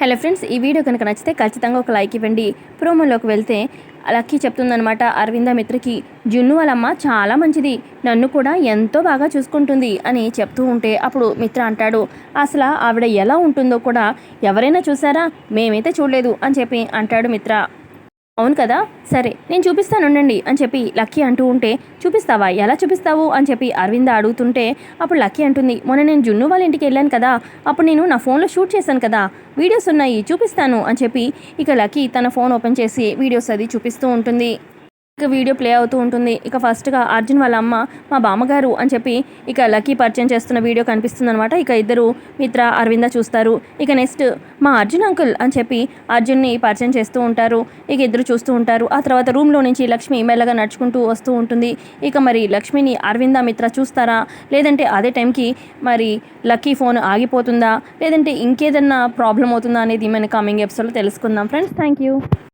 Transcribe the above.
Hello friends ఈ video కనుక నచ్చితే ఖచ్చితంగా ఒక లైక్ ఇవ్వండి. ప్రోమోలోకి వెళ్తే లక్కీ చెప్తుందనమాట అరవింద మిత్రకి జున్ను వాళ్ళమ్మ చాలా మంచిది నన్ను కూడా ఎంతో బాగా చూసుకుంటుంది అని చెప్తూ ఉంటే అప్పుడు మిత్ర అంటాడు అసలు ఆవిడ ఎలా ఉంటుందో కూడా ఎవరైనా చూసారా? మేమైతే చూడలేదు అని చెప్పి అంటాడు మిత్ర. అవును కదా? సరే నేను చూపిస్తాను ఉండండి అని చెప్పి లక్కీ అంటూ ఉంటే చూపిస్తావా? ఎలా చూపిస్తావు? అని చెప్పి అరవింద అడుగుతుంటే అప్పుడు లక్కీ అంటుంది మొన్న నేను జున్ను వాళ్ళ ఇంటికి వెళ్ళాను కదా అప్పుడు నేను నా ఫోన్లో షూట్ చేశాను కదా వీడియోస్ ఉన్నాయి చూపిస్తాను అని చెప్పి ఇక లక్కీ తన ఫోన్ ఓపెన్ చేసి వీడియోస్ అది చూపిస్తూ ఉంటుంది. ఇక వీడియో ప్లే అవుతూ ఉంటుంది. ఇక ఫస్ట్గా అర్జున్ వాళ్ళ అమ్మ మా బామ్మగారు అని చెప్పి ఇక లక్కీ పరిచయం చేస్తున్న వీడియో కనిపిస్తుంది అనమాట ఇక ఇద్దరు మిత్ర అరవింద చూస్తారు. ఇక నెక్స్ట్ మా అర్జున్ అంకుల్ అని చెప్పి అర్జున్ని పరిచయం చేస్తూ ఉంటారు. ఇక ఇద్దరు చూస్తూ ఉంటారు. ఆ తర్వాత రూమ్లో నుంచి లక్ష్మి మెల్లగా నడుచుకుంటూ వస్తూ ఉంటుంది. ఇక మరి లక్ష్మిని అరవింద మిత్ర చూస్తారా? లేదంటే అదే టైంకి మరి లక్కీ ఫోన్ ఆగిపోతుందా? లేదంటే ఇంకేదన్నా ప్రాబ్లం అవుతుందా అనేది మన కమింగ్ ఎపిసోడ్లో తెలుసుకుందాం. Friends thank you